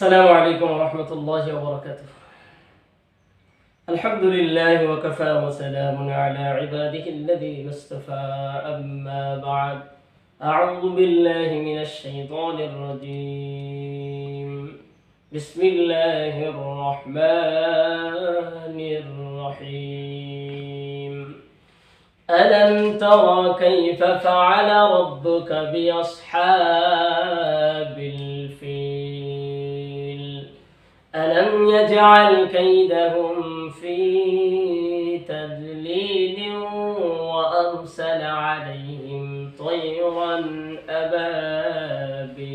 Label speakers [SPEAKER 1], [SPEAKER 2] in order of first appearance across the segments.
[SPEAKER 1] السلام عليكم ورحمة الله وبركاته. الحمد لله وكفى وسلام على عباده الذين اصطفى. أما بعد أعوذ بالله من الشيطان الرجيم. بسم الله الرحمن الرحيم. ألم تر كيف فعل ربك بأصحاب الفيل يجعل كيدهم في تذليل وأرسل عليهم طيرا أبابيل.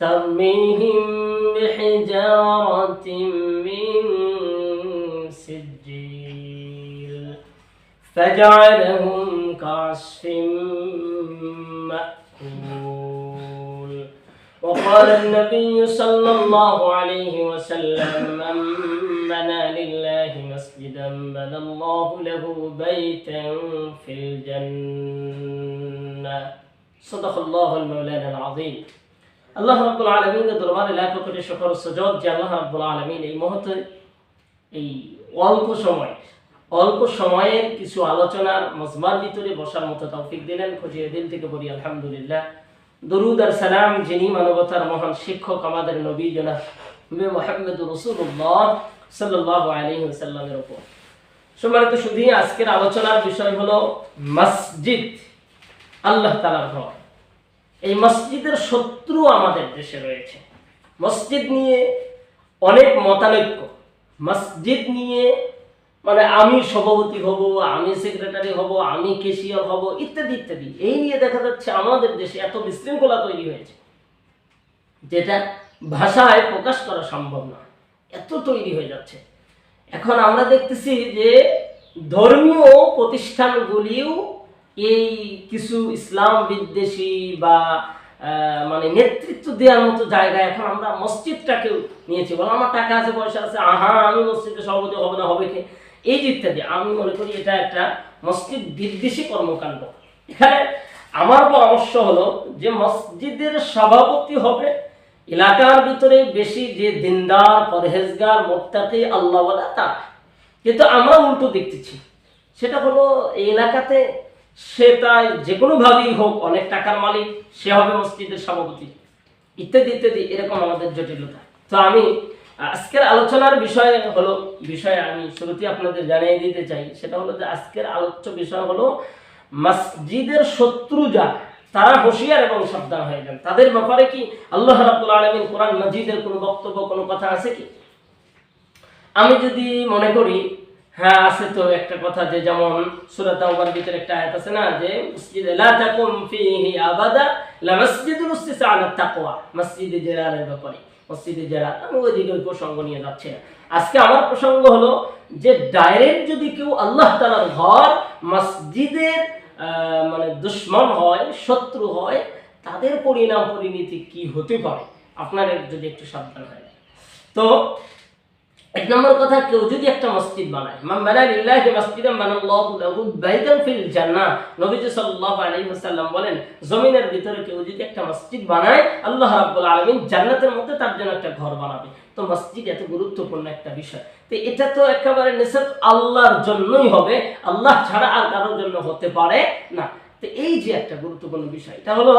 [SPEAKER 1] ترميهم بحجارة من سجيل. فجعلهم كعصف مأكول. وقال النبي صلى الله عليه وسلم من بنى لله مسجدا بنى الله له بيتا في الجنة صدق الله المولانا العظيم আল্লাহ রাব্বুল আলামিনের দরবারে লাখ কোটি শুকর ও সুজদ যে আল্লাহ রাব্বুল আলামিন এই মুহূর্তে এই অল্প সময় অল্প সময়ের কিছু আলোচনার মজমার ভিতরে বসার মতো তৌফিক দিলেন খুঁজিয়ে দিল থেকে বলি আলহামদুলিল্লাহ দরুদ আর সালাম যিনি মানবতার মহান শিক্ষক আমাদের নবী জনাব মোহাম্মদ রসুল্লাহ সাল্লাহ আলী সাল্লামের উপর। সম্মানিত শুধু আজকের আলোচনার বিষয় হলো মসজিদ, আল্লাহ তালার ঘর। এই মসজিদের শত্রু আমাদের দেশে রয়েছে। মসজিদ নিয়ে অনেক মতানৈক্য। মসজিদ নিয়ে মানে আমি সভাপতি হব, আমি সেক্রেটারি হব, আমি কেশিয়ার হব, ইত্যাদি ইত্যাদি। এই নিয়ে দেখা যাচ্ছে আমাদের দেশে এত বিশৃঙ্খলা তৈরি হয়েছে, যেটা ভাষায় প্রকাশ করা সম্ভব না। এত তৈরি হয়ে যাচ্ছে। এখন আমরা দেখতেছি যে ধর্মীয় প্রতিষ্ঠানগুলিও এই কিছু ইসলাম বিদ্বেষী বা মানে নেতৃত্ব দেওয়ার মতো জায়গায় এখন আমরা মসজিদটাকেও নিয়েছি। বলো, আমার টাকা আছে, পয়সা আছে। আহা, আমি মসজিদে সভাপতি হবে না, হবে কে? এই যে ইত্যাদি, আমি মনে করি এটা একটা মসজিদ বিদ্বেষী কর্মকাণ্ড। এখানে আমার পরামর্শ হলো যে মসজিদের সভাপতি হবে, এলাকার ভিতরে বেশি যে দিনদার, পরহেজগার, মোত্তাকি, আল্লাহওয়ালা তারা কিন্তু আমরা উল্টো দেখতেছি, সেটা হলো এই এলাকাতে সে তাই যে কোনোভাবেই হোক, অনেক টাকার মালিক, সে হবে মসজিদের সভাপতি। ইত্যাদি ইত্যাদি, এরকম আমাদের জটিলতা। তো আমি আজকের আলোচনার বিষয় হলো, বিষয় আমি শুরুতে আপনাদের জানিয়ে দিতে চাই, সেটা হলো যে আজকের আলোচ্য বিষয় হলো মসজিদের শত্রু যা তারা হুঁশিয়ার এবং সাবধান হয়ে যান। তাদের ব্যাপারে কি আল্লাহ রাব্বুল আলামিন কোরআন মজিদের কোনো বক্তব্য, কোনো কথা আছে কি? আমি যদি মনে করি হ্যাঁ আছে তো একটা কথা যে যেমন সূরা তাওবার ভিতরে একটা আয়াত আছে না যে, মসজিদে লা তাকুম ফীহি আবাদা, লা মাসজিদুল উসসিসা আলা তাকওয়া মসজিদে জেরারের ব্যাপারে। মসজিদে যারা, আমি ওইদিকে ওই প্রসঙ্গ নিয়ে যাচ্ছি না। আজকে আমার প্রসঙ্গ হলো যে ডাইরেক্ট যদি কেউ আল্লাহ তালার ঘর, মসজিদের মানে দুশ্মন হয়, শত্রু হয়, তাদের পরিণাম পরিণতি কি হতে পারে? আপনার যদি একটু সাবধান হয় তো এক নম্বর কথা, কেউ যদি একটা মসজিদ বানায়, মান বানা লিল্লাহি মাসজিদান বানাল্লাহু লাহু বাইতান ফিল জান্নাহ। নবীজি সাল্লাল্লাহু আলাইহি ওয়াসাল্লাম বলেন, জমিনের ভিতরে কেউ যদি একটা মসজিদ বানায়, আল্লাহ রাব্বুল আলামিন জান্নাতের মধ্যে তার জন্য একটা ঘর বানাবে। তো মসজিদ এত গুরুত্বপূর্ণ একটা বিষয়। তো এটা তো একেবারে নিশ্চিত আল্লাহর জন্যই হবে, আল্লাহ ছাড়া আর কারোর জন্য হতে পারে না। তো এই যে একটা গুরুত্বপূর্ণ বিষয়, এটা হলো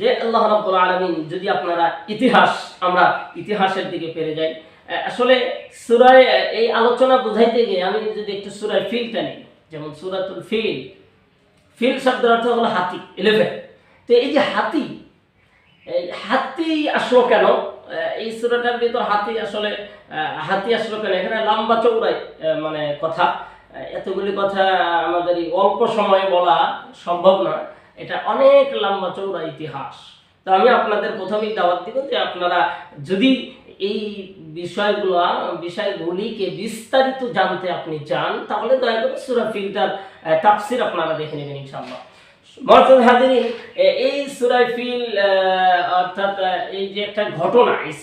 [SPEAKER 1] যে আল্লাহ রাব্বুল আলামিন, যদি আপনারা ইতিহাস, আমরা ইতিহাসের দিকে পেরে যাই আসলে সুরায়, এই আলোচনা বুঝাইতে গিয়ে আমি যদি একটু সুরায় ফিলটা নিই, যেমন সুরাতুল ফিল ফিল শব্দের অর্থ হলো হাতি ইলেভেন তো এই যে হাতি হাতি আসলো কেন? এই সুরাটার ভিতর হাতি আসলে হাতি আসলো কেন? এখানে লম্বা চৌড়াই মানে কথা। এতগুলি কথা আমাদের এই অল্প সময়ে বলা সম্ভব না। এটা অনেক লম্বা চৌড়া ইতিহাস। তো আমি আপনাদের প্রথমেই দাওয়াত দিব যে আপনারা যদি এই বিষয়গুলো, বিষয়গুলিকে বিস্তারিত জানতে আপনি চান, তাহলে দয়া করে সুরা ফিল্টার তাফসির আপনারা দেখে নেবেন হাজিরিন এই অর্থাৎ এই যে একটা ঘটনা, এই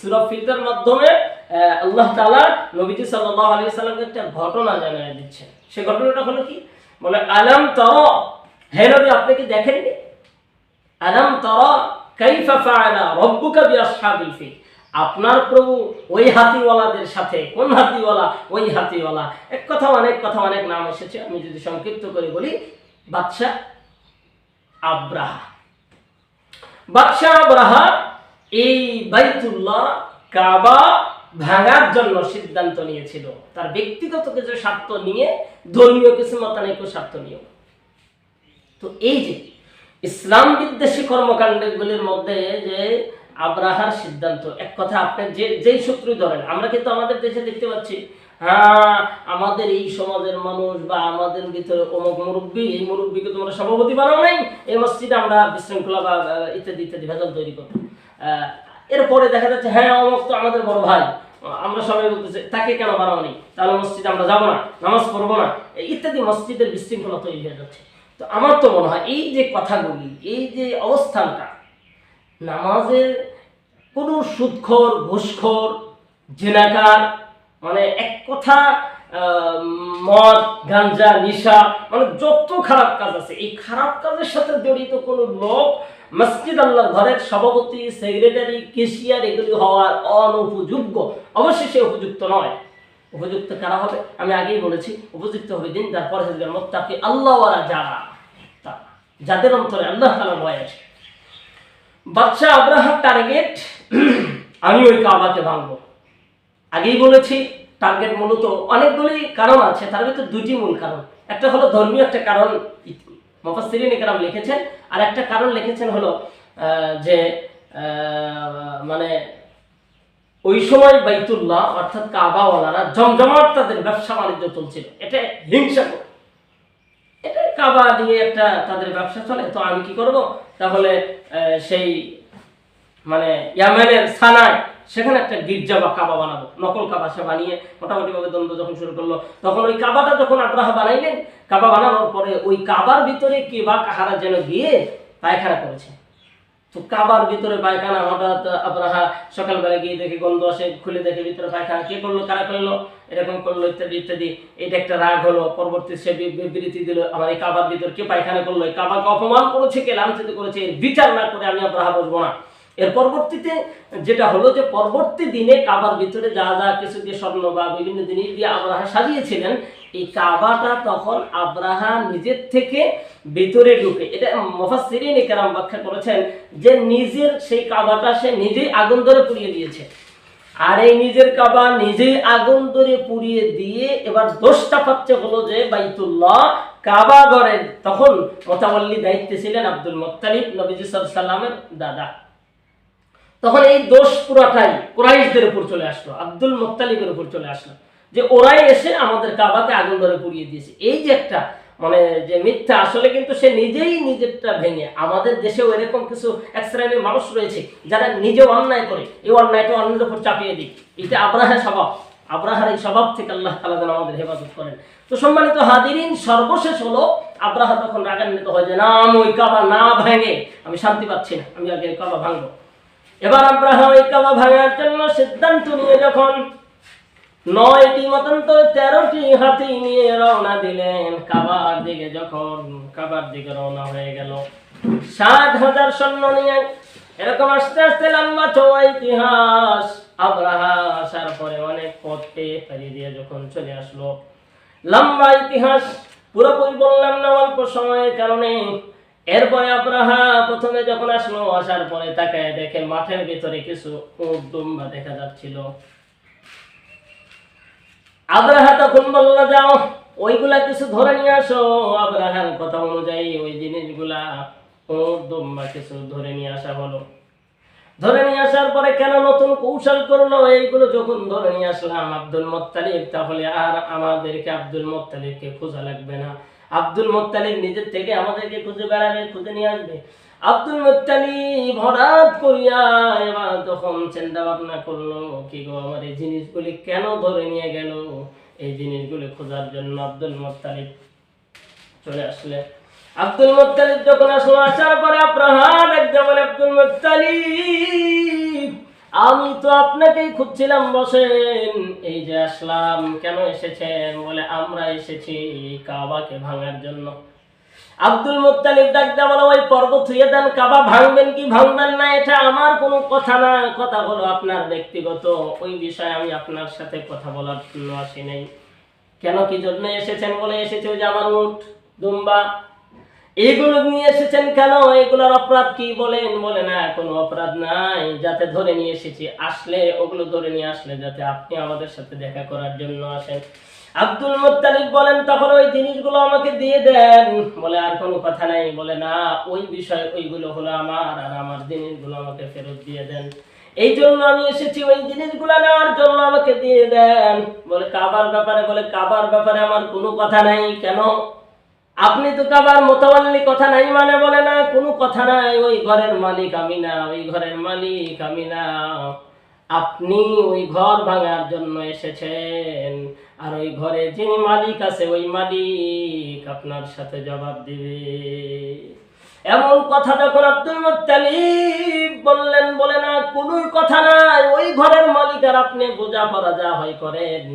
[SPEAKER 1] মাধ্যমে আল্লাহ তাআলা নবীজি সাল্লামকে একটা ঘটনা জানিয়ে দিচ্ছেন। সে ঘটনাটা হলো কি? বলে, আলাম তর হে নবী, আপনি কি দেখেননি? আলাম তর রব্বুকা ফিল। আপনার প্রভু ওই হাতিওয়ালাদের সাথে, কোন হাতিওয়ালা? ওই হাতিওয়ালা। এক কথা অনেক কথা অনেক নাম এসেছে। আমি যদি সংক্ষিপ্ত করে বলি বাদশাহ আব্রাহা। বাদশাহ আব্রাহা এই বাইতুল্লাহ কাবা ভাঙার জন্য সিদ্ধান্ত নিয়েছিল। তার ব্যক্তিগত কিছু স্বার্থ নিয়ে, ধর্মীয় কিছু মতানৈক স্বার্থ নিয়েও তো এই যে ইসলাম বিদ্বেষী কর্মকাণ্ডগুলির মধ্যে যে আব্রাহার সিদ্ধান্ত। এক কথা, আপনি যে, যেই সূত্রই ধরেন, আমরা কিন্তু আমাদের দেশে দেখতে পাচ্ছি হ্যাঁ আমাদের এই সমাজের মানুষ বা আমাদের ভিতরে অমুক মুরব্বী, এই মুরব্বীকে তোমরা সভাপতি বানাও নাই? এই মসজিদে আমরা বিশৃঙ্খলা বা ইত্যাদি ইত্যাদি, ভেজাল তৈরি করব। এরপরে দেখা যাচ্ছে হ্যাঁ অমুক তো আমাদের বড় ভাই। আমরা সবাই বলতেছি, তাকে কেন বানাও নেই? তাহলে মসজিদে আমরা যাব না, নামাজ পড়ব না। ইত্যাদি মসজিদের বিশৃঙ্খলা তৈরি হয়ে যাচ্ছে। তো আমার তো মনে হয়, এই যে কথাগুলি, এই যে অবস্থানটা, নামাজের কোনো সুদখোর ঘুষখোর, জেনাকার মানে এক কথা মদ, গাঞ্জা, নিশা মানে যত খারাপ কাজ আছে, এই খারাপ কাজের সাথে জড়িত কোনো লোক মসজিদ আল্লাহ ঘরের সভাপতি, সেক্রেটারি, কেশিয়ার, এগুলি হওয়ার অনুপযোগ্য অবশ্যই সে উপযুক্ত নয়। উপযুক্ত কারা হবে? আমি আগেই বলেছি, উপযুক্ত হবে দিন তার পরে মোত্তাকি, আল্লাহওয়ালা যারা যাদের অন্তরে আল্লাহ তালা ভয় আছে। বাচ্চা আব্রাহার টার্গেট আমি ওই কাবাকে ভাঙবো। আগেই বলেছি টার্গেট মূলত অনেকগুলি কারণ আছে, তার ভিতরে দুটি মূল কারণ। একটা হলো ধর্মীয় একটা কারণ মফাসিরিন কারাম লিখেছেন, আর একটা কারণ লিখেছেন হলো যে মানে ওই সময় বাইতুল্লাহ, অর্থাৎ কাবাওয়ালারা জমজমাট তাদের ব্যবসা বাণিজ্য চলছিল। এটা হিংসা করে এটা কাবা দিয়ে একটা তাদের ব্যবসা চলে, তো আমি কি করব? তাহলে সেই মানে ইয়ামেনের সানায় সেখানে একটা গির্জা বা কাবা বানাবো নকল কাবা সে বানিয়ে মোটামুটি ভাবে দ্বন্দ্ব যখন শুরু করল, তখন ওই কাবাটা যখন আব্রাহা বানাইলেন, কাবা বানানোর পরে ওই কাবার ভিতরে কে বা কাহারা যেন গিয়ে পায়খানা করেছে। তো কাবার ভিতরে পায়খানা, হঠাৎ আব্রাহা সকালবেলা গিয়ে দেখে গন্ধ আসে, খুলে দেখে ভিতরে পায়খানা কে করল, কারা করল, এরকম করল, ইত্যাদি ইত্যাদি। এটা একটা রাগ হলো, পরবর্তী সে বিবৃতি দিল, আমার এই কাবার ভিতর কে পায়খানা করল কাবাকে অপমান করেছে, কে লাঞ্ছিত করেছে বিচার না করে আমি আব্রাহা বসবো না। এর পরবর্তীতে যেটা হলো যে পরবর্তী দিনে কাবার ভিতরে যা যা কিছু দিয়ে স্বর্ণ বা বিভিন্ন জিনিস দিয়ে আব্রাহা সাজিয়েছিলেন, এই কাবাটা তখন আব্রাহা নিজের থেকে ভিতরে ঢুকে, এটা মুফাসসিরিন কেরাম ব্যাখ্যা করেছেন যে নিজের সেই কাবাটা সে নিজেই আগুন ধরে পুড়িয়ে দিয়েছে। আর এই নিজের কাবা নিজেই আগুন ধরে পুড়িয়ে দিয়ে এবার দোষটা পাচ্ছে হলো যে বাইতুল্লাহ কাবা ঘরের তখন মোতাবল্লি দায়িত্বে ছিলেন আব্দুল মোত্তালিব নবীজি সাল্লামের দাদা। তখন এই দোষ পুরাটাই কুরাইশদের উপর চলে আসলো, আব্দুল মোত্তালিবের উপর চলে আসলো। যে ওরাই এসে আমাদের কাবাকে আগুন ধরে পুড়িয়ে দিয়েছে। এই যে একটা মানে যে মিথ্যা, আসলে কিন্তু সে নিজেই নিজেরটা ভেঙে, আমাদের দেশেও এরকম কিছু এক শ্রেণির মানুষ রয়েছে যারা নিজে অন্যায় করে। এই অন্যায়টা অন্যের উপর চাপিয়ে দিই এটা আব্রাহের স্বভাব। আব্রাহার এই স্বভাব থেকে আল্লাহ তালা যেন আমাদের হেফাজত করেন। তো সম্মানিত হাদিরিন সর্বশেষ হলো, আব্রাহা তখন রাগান্বিত হয় যে, না, আমি ওই কাবা না ভেঙে আমি শান্তি পাচ্ছি না। আমি আগে কাবা ভাঙবো। এবার আব্রাহাম এই কাবা ভাঙার জন্য সিদ্ধান্ত নিয়ে যখন নয়টি মতান্তর, তেরোটি হাতি নিয়ে রওনা দিলেন, কাবার দিকে যখন, কাবার দিকে রওনা হয়ে গেল। ষাট হাজার সৈন্য নিয়ে এরকম আস্তে আস্তে লম্বা চৌয়া ইতিহাস আব্রাহা আসার পরে অনেক পথ পেয়ে দিয়ে যখন চলে আসলো। লম্বা ইতিহাস, পুরোপুরি বললাম না অল্প সময়ের কারণে এরপরে আব্রাহা প্রথমে যখন আসলো, আসার পরে তাকে দেখে মাঠের ভিতরে কিছু উট দুম্বা দেখা যাচ্ছিল। আব্রাহা তখন বলল, যাও, ওইগুলা কিছু ধরে নিয়ে আসো। আব্রাহার কথা অনুযায়ী ওই জিনিসগুলা উট দুম্বা কিছু ধরে নিয়ে আসা হলো। ধরে নিয়ে আসার পরে কেন নতুন কৌশল করল? এইগুলো যখন ধরে নিয়ে আসলাম আব্দুল মোত্তালিব, তাহলে আর আমাদেরকে আব্দুল মোত্তালিবকে খোঁজা লাগবে না। আব্দুল মোত্তালিব নিজের থেকে আমাদেরকে খুঁজে বেড়াবে, খুঁজে নিয়ে আসবে। আব্দুল মোত্তালিব হঠাৎ করিয়া এবার তখন চিন্তা ভাবনা করল, কি গো আমার এই জিনিসগুলি কেন ধরে নিয়ে গেল? এই জিনিসগুলি খোঁজার জন্য আব্দুল মোত্তালিব চলে আসলে। আব্দুল মুত্তালিব যখন আসলো, আসার পরে আব্রাহাম একদম বলে, আব্দুল মুত্তালিব! আমি তো আপনাকেই খুঁজছিলাম, বসেন। এই যে আসলাম, কেন এসেছেন? বলে, আমরা এসেছি কাবাকে ভাঙার জন্য। আব্দুল মুত্তালিব ডাকতে বলো, ওই পর্বত হইয়ে দেন, কাবা ভাঙবেন কি ভাঙবেন না? এটা আমার কোনো কথা না। কথা হলো আপনার ব্যক্তিগত। ওই বিষয়ে আমি আপনার সাথে কথা বলার জন্য আসি নাই। কেন কি জন্য এসেছেন বলে এসেছে ওই যে আমার উঠ দুম্বা? এগুলো নিয়ে এসেছেন কেন? এগুলোর অপরাধ কি বলেন? বলে, না, কোনো অপরাধ নাই। যাতে ধরে নিয়ে এসেছি, আসলে ওগুলো ধরে নিয়ে আসলে যাতে আপনি আমাদের সাথে দেখা করার জন্য আসেন। আব্দুল মুত্তালিব বলেন, তখন ওই জিনিসগুলো আমাকে দিয়ে দেন। বলে, আর কোনো কথা নাই। বলে, না, ওই বিষয়, ওইগুলো হলো আমার, আর আমার জিনিসগুলো আমাকে ফেরত দিয়ে দেন। এই জন্য আমি এসেছি, ওই জিনিসগুলো নেওয়ার জন্য আমাকে দিয়ে দেন। বলে, কাবার ব্যাপারে, বলে, কাবার ব্যাপারে আমার কোনো কথা নাই। কেন? আপনি তো কাবার মোতাবাল্লি কথা নাই মানে বলে না, কোনো কথা নাই, ওই ঘরের মালিক আমি না, ওই ঘরের মালিক আমি না। আপনি ওই ঘর ভাঙার জন্য এসেছেন, আর ওই ঘরে যিনি মালিক আছে, ওই মালিক আপনার সাথে জবাব দিবে। এমন কথা যখন আব্দুল মুত্তালিব বললেন, বলে না কোনো কথা নাই। ওই ঘরের মালিক আর আপনি বোঝা পড়া যা হয় করেন।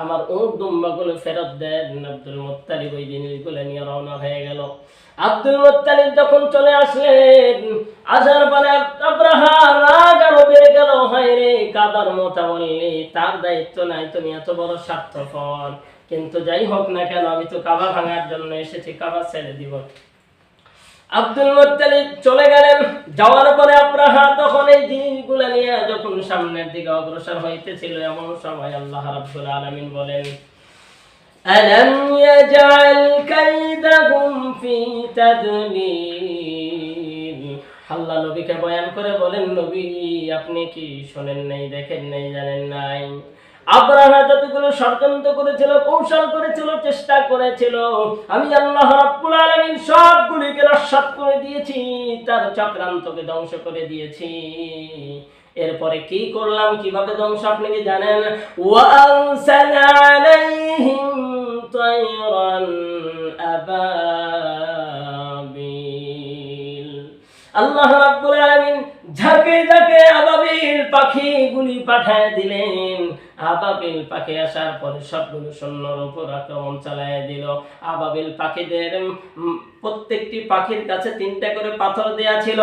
[SPEAKER 1] আমার উট দুম্বাগুলো ফেরত দেন। আব্দুল মুত্তালিব ওই জিনিসগুলো নিয়ে রওনা হয়ে গেল। আব্দুল মুত্তালিব যখন চলে আসলেন, আসার পরে আব্রাহা রাগ আরও বেড়ে গেল। হয় রে কাবার মতা বললি তার দায়িত্ব নাই, তুমি এত বড় স্বার্থপর। কিন্তু যাই হোক না কেন, আমি তো কাবা ভাঙার জন্য এসেছি, কাবা ছেড়ে দিব। আব্দুল মুত্তালিব চলে গেলেন যাওয়ার পরে আব্রাহা তখন এই জিনিসগুলো নিয়ে যখন সামনের দিকে অগ্রসর হইতেছিল এমন সময় আল্লাহ রাব্বুল আলামিন বলেন ألم يجعل كيدهم في تدليل আল্লাহ নবীকে বয়ান করে বলেন নবী আপনি কি শোনেন নাই দেখেন নাই জানেন নাই আব্রাহা যতগুলো ষড়যন্ত্র করেছিল, কৌশল করেছিল, চেষ্টা করেছিল, আমি আল্লাহ রাব্বুল আলামিন সবগুলিকে নস্বাত করে দিয়েছি, তার চক্রান্তকে ধ্বংস করে দিয়েছি। এরপরে কি করলাম, কীভাবে ধ্বংস আপনি কি জানেন? ওয়ানসালা আলাইহিম তায়রান আবাবিল। আল্লাহ রাব্বুল আলামিন ঝাঁকে তাকে আবাবিল পাখিগুলি পাঠায় দিলেন। আবাবিল পাখি আসার পরে সবগুলো সৈন্যর উপর আক্রমণ চালায় দিল। আবাবিল পাখিদের প্রত্যেকটি পাখির কাছে তিনটা করে পাথর দেয়া ছিল।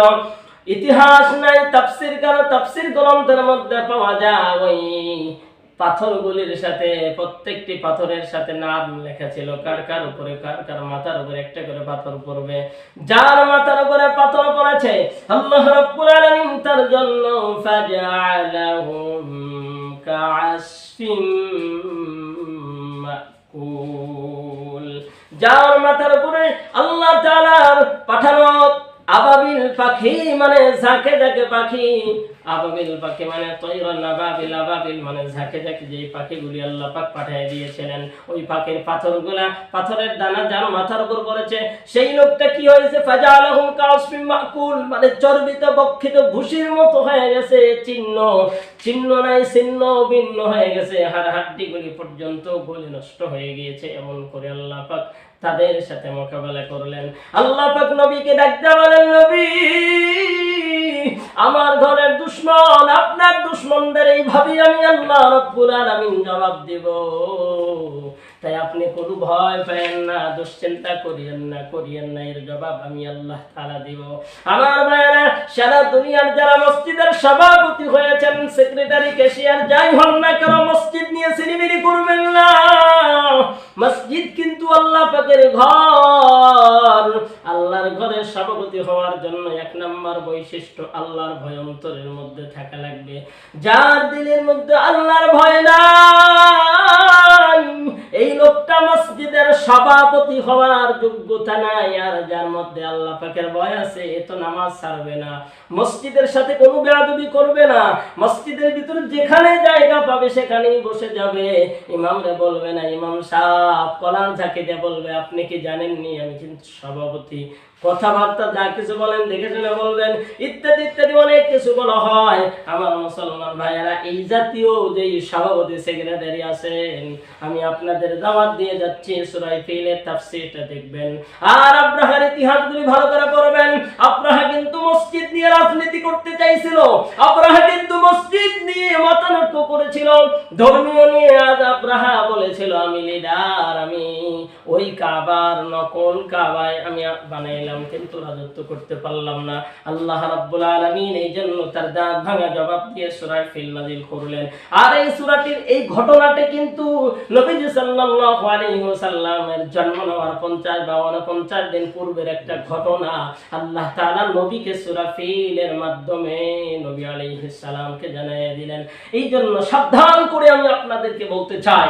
[SPEAKER 1] ইতিহাস নাই, তাফসির কারও তাফসির গ্রন্থের মধ্যে পাওয়া যায়, ওই পাথরগুলির সাথে, প্রত্যেকটি পাথরের সাথে নাম লেখা ছিল। কার কার উপরে, কার কার মাথার উপরে, একটা করে পাথর পড়বে। যার মাথার উপরে পাথর পড়েছে, আল্লাহ রাব্বুল আলামিন তার জন্য ফাজআলাহুম কাআসফিম মাকুল। যার মাথার উপরে আল্লাহ তাআলার পাঠানো আবাবিল পাখি মানে ঝাঁকে ঝাঁকে পাখি। আবাবিল পাখি মানে তৈরন আবাবিল আবাবিল মানে ঝাঁকে ঝাঁকে যে পাখিগুলি আল্লাহ পাক পাঠিয়ে দিয়েছিলেন। ওই পাখির পাথরগুলা, পাথরের দানা যার মাথার উপর পড়েছে, সেই লোকটা কি হয়েছে? ফাজালাহুম কাসফিম মাকুল মানে চর্বিত, বক্ষিত ভুসির মতো হয়ে গেছে। চিহ্ন চিহ্ন নাই, ছিন্ন, ভিন্ন হয়ে গেছে। হাড় হাড্ডিগুলি পর্যন্ত গলি নষ্ট হয়ে গিয়েছে। এমন করে আল্লাহ পাক তাদের সাথে মোকাবেলা করলেন। আল্লাহ পাক নবীকে ডাকতে বলেন, নবী, আমার ঘরের দুশ্মন, আপনার দুশ্মনদের এইভাবেই আমি আল্লাহ রব্বুল আলামিন জবাব দেব। তাই আপনি কোনো ভয় পেন না, দুশ্চিন্তা করিয়েন না করিয়েন না, এর জবাব আমি আল্লাহ তাআলা দিব। আমার ভাইয়েরা, সারা দুনিয়ার যারা মসজিদের সভাপতি হয়েছেন, সেক্রেটারি, ক্যাশিয়ার, যাই হন না কেন, মসজিদ নিয়ে সিনেমিনি করবেন না। মসজিদ কিন্তু আল্লাহ পাকের ঘর। আল্লাহর ঘরের সভাপতি হওয়ার জন্য এক নম্বর বৈশিষ্ট্য আল্লাহর ভয় অন্তরের মধ্যে থাকা লাগবে। যার দিলের মধ্যে আল্লাহর ভয় নাই এই লোকটা মসজিদের সভাপতি হওয়ার যোগ্যতা নাই, আর যার মধ্যে আল্লাহ পাকের ভয় আছে, এ তো নামাজ ছাড়বে না। মসজিদের সাথে কোনো বেয়াদবি করবে না। মসজিদের ভিতরে যেখানে জায়গা পাবে, সেখানেই বসে যাবে। ইমামরে বলবে না, ইমাম সাহ কলাম ঝাঁকে দিয়ে বলবে, আপনি কি জানেননি? আমি কিন্তু সভাপতি। কথাবার্তা যা কিছু বলেন, দেখে শুনে বলবেন, ইত্যাদি ইত্যাদি অনেক কিছু বলা হয়। আমার মুসলমান ভাইয়েরা, এই জাতীয় যে সভাপতি সেক্রেটারি আছেন, আমি আপনাদের দাওয়াত দিয়ে যাচ্ছি সুরাই ফিলের তাফসিরটা দেখবেন। আর আব্রাহার ইতিহাসগুলি ভালো করে পড়বেন। আব্রাহা কিন্তু মসজিদ নিয়ে রাজনীতি করতে চাইছিল। আব্রাহা কিন্তু মসজিদ করেছিল, ধর্মীয় নিয়ে আজ আব্রাহা বলেছিল, আমি লিডার আমি ওই কাবার নকল কাবায় আমি বানাইলাম, কিন্তু রাজত্ব করতে পারলাম না। আল্লাহ রাব্বুল আলামিন এই জন্য তার দাঁত ভাঙা জবাব দিয়ে সূরা ফিল নাজিল করলেন। আর এই সূরাটির এই ঘটনাটি কিন্তু নবীজি সাল্লাল্লাহু আলাইহি ওয়াসাল্লামের জন্ম নেওয়ার 50 52 50 দিন পূর্বের একটা ঘটনা। আল্লাহ তাআলা নবীকে সূরা ফিলের মাধ্যমে নবী আলাইহিস সালামকে জানিয়ে দিলেন। এই জন্য সাবধান করে আমি আপনাদেরকে বলতে চাই।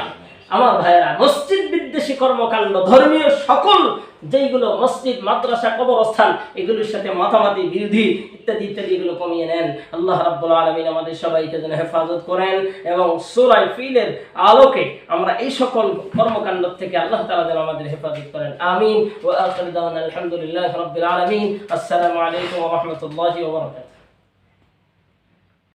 [SPEAKER 1] আমার ভাইয়েরা, মসজিদ বিদ্বেষী কর্মকাণ্ড, ধর্মীয় সকল যেইগুলো মসজিদ, মাদ্রাসা, কবরস্থান, এগুলোর সাথে মাতামাতি, বিরোধী ইত্যাদি ইত্যাদি এগুলো কমিয়ে নেন। আল্লাহ রাব্বুল আলামিন আমাদের সবাইকে যেন হেফাজত করেন এবং সূরা ফিলের আলোকে আমরা এই সকল কর্মকাণ্ড থেকে আল্লাহ তাআলা যেন আমাদের হেফাজত করেন। আমিন। দাওয়ানা আলহামদুলিল্লাহি রাব্বিল আলামিন। আসসালামু আলাইকুম রাহমাতুল্লাহি ওয়া বারাকাতুহু।